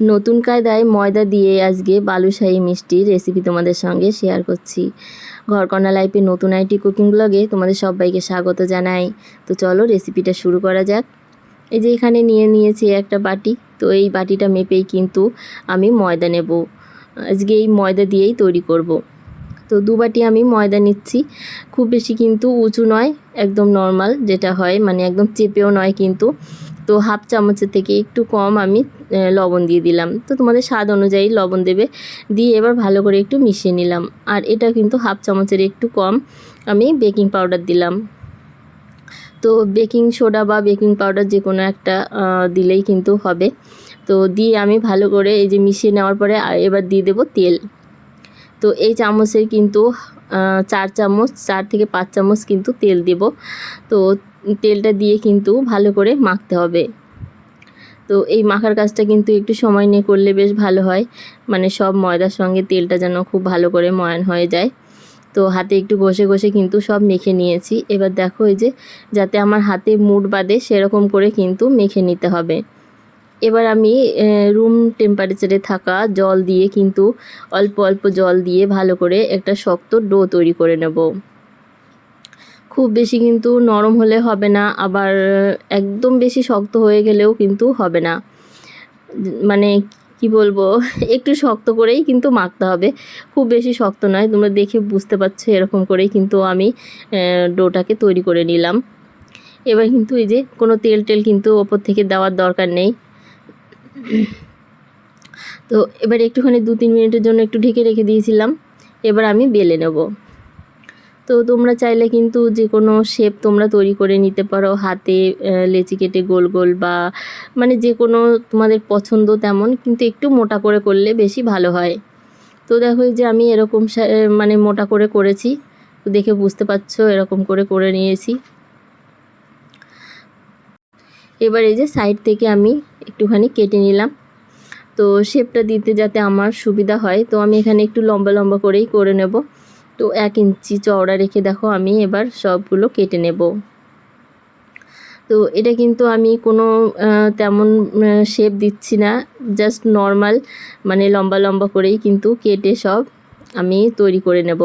নতুন কায়দায় ময়দা দিয়ে আজকে বালুশাহী মিষ্টির রেসিপি তোমাদের সঙ্গে শেয়ার করছি। ঘরকন্যা লাইফে নতুন আইটি কুকিং ব্লগে তোমাদের সবাইকে স্বাগত জানাই। তো চলো রেসিপিটা শুরু করা যাক। এই যে এখানে নিয়ে নিয়েছি একটা বাটি। তো এই বাটিটা মেপেই কিন্তু আমি ময়দা নেব। আজকে এই ময়দা দিয়েই তৈরি করব। তো দু বাটি আমি ময়দা নিচ্ছি। খুব বেশি কিন্তু উঁচু নয়, একদম নর্মাল যেটা হয় মানে একদম চেপেও নয় কিন্তু। তো হাফ চামচের থেকে একটু কম আমি লবণ দিয়ে দিলাম। তো তোমাদের স্বাদ অনুযায়ী লবণ দেবে। দিয়ে এবার ভালো করে একটু মিশিয়ে নিলাম। আর এটা কিন্তু হাফ চামচের একটু কম আমি বেকিং পাউডার দিলাম। তো বেকিং সোডা বা বেকিং পাউডার যে কোনো একটা দিলেই কিন্তু হবে। তো দিয়ে আমি ভালো করে এই যে মিশিয়ে নেওয়ার পরে এবার দিয়ে দেবো তেল। তো এই চামচের কিন্তু চার চামচ, চার থেকে পাঁচ চামচ কিন্তু তেল দেব। তো তেলটা দিয়ে কিন্তু ভালো করে মাখতে হবে। তো এই মাখার কাজটা কিন্তু একটু সময় নিয়ে করলে বেশ ভালো হয়। মানে সব ময়দার সঙ্গে তেলটা যেন খুব ভালো করে ময়ান হয়ে যায়। তো হাতে একটু ঘষে ঘষে কিন্তু সব মেখে নিয়েছি। এবার দেখো এই যে, যাতে আমার হাতে মুড বাঁধে, সেরকম করে কিন্তু মেখে নিতে হবে। এবার আমি রুম টেম্পারেচারে থাকা জল দিয়ে কিন্তু অল্প অল্প জল দিয়ে ভালো করে একটা শক্ত ডো তৈরি করে নেব। খুব বেশি কিন্তু নরম হলে হবে না, আবার একদম বেশি শক্ত হয়ে গেলেও কিন্তু হবে না। মানে কি বলব, একটু শক্ত করেই কিন্তু মাখতে হবে। খুব বেশি শক্ত নয়, তোমরা দেখে বুঝতে পারছ এরকম করেই কিন্তু আমি ডোটাকে তৈরি করে নিলাম। এবার কিন্তু এই যে কোনো তেল টেল কিন্তু ওপর থেকে দেওয়ার দরকার নেই। তো এবার একটুখানি দু তিন মিনিটের জন্য একটু ঢেকে রেখে দিয়েছিলাম। এবার আমি বেলে নেব। তো তোমরা চাইলে কিন্তু যে কোনো শেপ তোমরা তৈরি করে নিতে পারো। হাতে লেচি কেটে গোল গোল বা মানে যে কোনো তোমাদের পছন্দ তেমন, কিন্তু একটু মোটা করে করলে বেশি ভালো হয়। তো দেখো যে আমি এরকম মানে মোটা করে করেছি। দেখে বুঝতে পারছ এরকম করে করে নিয়েছি। এবার এই যে সাইড থেকে আমি একটুখানি কেটে নিলাম। তো শেপটা দিতে যাতে আমার সুবিধা হয়, তো আমি এখানে একটু লম্বা লম্বা করেই করে নেব। তো এক ইঞ্চি চওড়া রেখে দেখো, আমি এবার সবগুলো কেটে নেব। তো এটা কিন্তু আমি কোনো তেমন শেপ দিচ্ছি না জাস্ট নর্মাল মানে লম্বা লম্বা করেই কিন্তু কেটে সব আমি তৈরি করে নেব।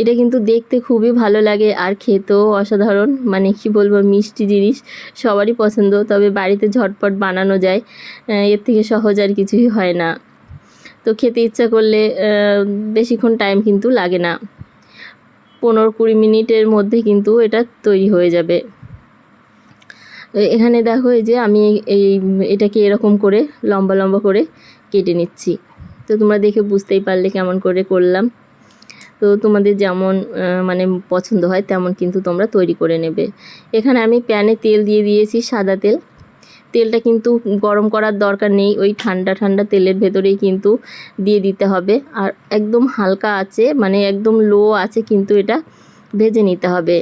এটা কিন্তু দেখতে খুবই ভালো লাগে আর খেতেও অসাধারণ। মানে কি বলব, মিষ্টি জিনিস সবারই পছন্দ, তবে বাড়িতে ঝটপট বানানো যায় এর থেকে সহজ আর কিছুই হয় না। তো খেতে ইচ্ছা করলে বেশিক্ষণ টাইম কিন্তু লাগে না। পনেরো কুড়ি মিনিটের মধ্যে কিন্তু এটা তৈরি হয়ে যাবে। এখানে দেখো এই যে আমি এই, এটাকে এরকম করে, লম্বা লম্বা করে কেটে নিচ্ছি। তো তোমরা দেখে বুঝতেই পারলে কেমন করে করলাম। তো তোমাদের যেমন মানে পছন্দ হয় তেমন কিন্তু তোমরা তৈরি করে নেবে। এখানে আমি প্যানে তেল দিয়ে দিয়েছি সাদা তেল। তেলটা কিন্তু গরম করার দরকার নেই, ওই ঠান্ডা ঠান্ডা তেলের ভেতরেই কিন্তু দিয়ে দিতে হবে। আর একদম হালকা আছে মানে একদম লো আছে কিন্তু এটা ভেজে নিতে হবে।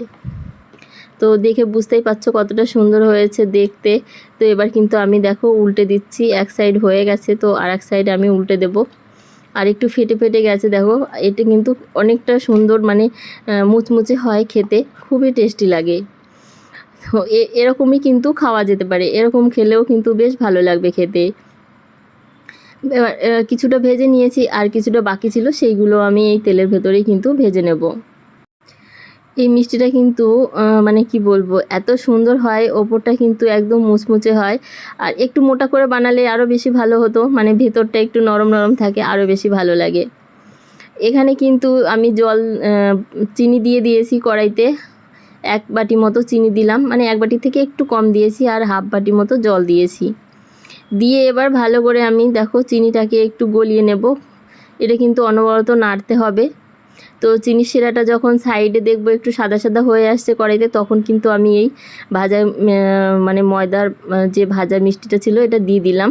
তো দেখে বুঝতেই পারছ কতটা সুন্দর হয়েছে দেখতে। তো এবার কিন্তু আমি দেখো উল্টে দিচ্ছি, এক সাইড হয়ে গেছে, তো আর এক সাইড আমি উল্টে দেব। আর একটু ফেটে ফেটে গেছে, দেখো। এটা কিন্তু অনেকটা সুন্দর মানে মুচমুচে হয় খেতে। খুবই টেস্টি লাগে। তো এরকমই কিন্তু খাওয়া যেতে পারে। এরকম খেলেও কিন্তু বেশ ভালো লাগবে খেতে। কিছুটা ভেজে নিয়েছি, আর কিছুটা বাকি ছিল, সেইগুলো আমি এই তেলের ভেতরেই কিন্তু ভেজে নেব। এই মিষ্টিটা কিন্তু মানে কি বলব, এত সুন্দর হয়, ওপরটা কিন্তু একদম মুচমুচে হয়। আর একটু মোটা করে বানালে আরও বেশি ভালো হতো মানে ভেতরটা একটু নরম নরম থাকে আরও বেশি ভালো লাগে। এখানে কিন্তু আমি জল চিনি দিয়ে দিয়েছি কড়াইতে। এক বাটি মতো চিনি দিলাম মানে এক বাটি থেকে একটু কম দিয়েছি, আর হাফ বাটি মতো জল দিয়েছি। দিয়ে এবার ভালো করে আমি, দেখো, চিনিটাকে একটু গলিয়ে নেব। এটা কিন্তু অনবরত নাড়তে হবে। তো চিনি শিরাটা যখন সাইডে দেখব একটু সাদা সাদা হয়ে আসছে কড়াইতে, তখন কিন্তু আমি এই ভাজা মানে ময়দার যে ভাজা মিষ্টিটা ছিল এটা দিয়ে দিলাম।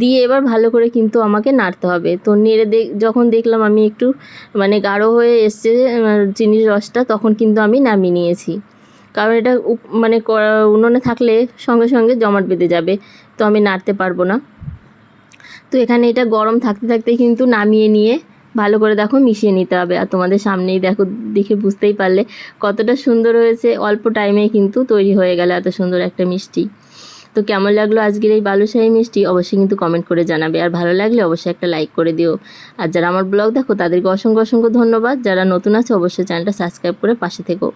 দিয়ে এবার ভালো করে কিন্তু আমাকে নাড়তে হবে। তো নেড়ে দেখ যখন দেখলাম আমি একটু মানে গাঢ় হয়ে এসছে চিনির রসটা, তখন কিন্তু আমি নামিয়ে নিয়েছি। কারণ এটা মানে উনুনে থাকলে সঙ্গে সঙ্গে জমাট বেঁধে যাবে, তো আমি নাড়তে পারব না। তো এখানে এটা গরম থাকতে থাকতে কিন্তু নামিয়ে নিয়ে ভালো করে দেখো মিশিয়ে নিতে হবে। আর তোমাদের সামনেই দেখো, দেখে বুঝতেই পারলে কতটা সুন্দর হয়েছে। অল্প টাইমে কিন্তু তৈরি হয়ে গেল এত সুন্দর একটা মিষ্টি। তো কেমন লাগল আজকের এই বালুশাহী মিষ্টি? অবশ্যই কিন্তু কমেন্ট করে জানাবে। আর ভালো লাগলে অবশ্যই একটা লাইক করে দিও। আর যারা আমার ব্লগ দেখো, তাদেরকে অসংখ্য অসংখ্য ধন্যবাদ। যারা নতুন আছে, অবশ্যই চ্যানেলটা সাবস্ক্রাইব করে পাশে থেকো।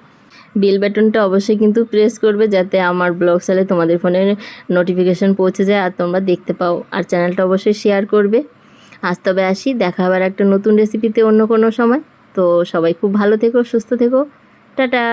বেল বাটনটা অবশ্যই কিন্তু প্রেস করবে যাতে আমার ব্লগ চালে তোমাদের ফোনে নোটিফিকেশন পৌঁছে যায় আর তোমরা দেখতে পাও। আর চ্যানেলটা অবশ্যই শেয়ার করবে। আজ তবে আসি, দেখা আবার একটা নতুন রেসিপিতে অন্য কোনো সময়। তো সবাই খুব ভালো থেকো, সুস্থ থেকো। টাটা!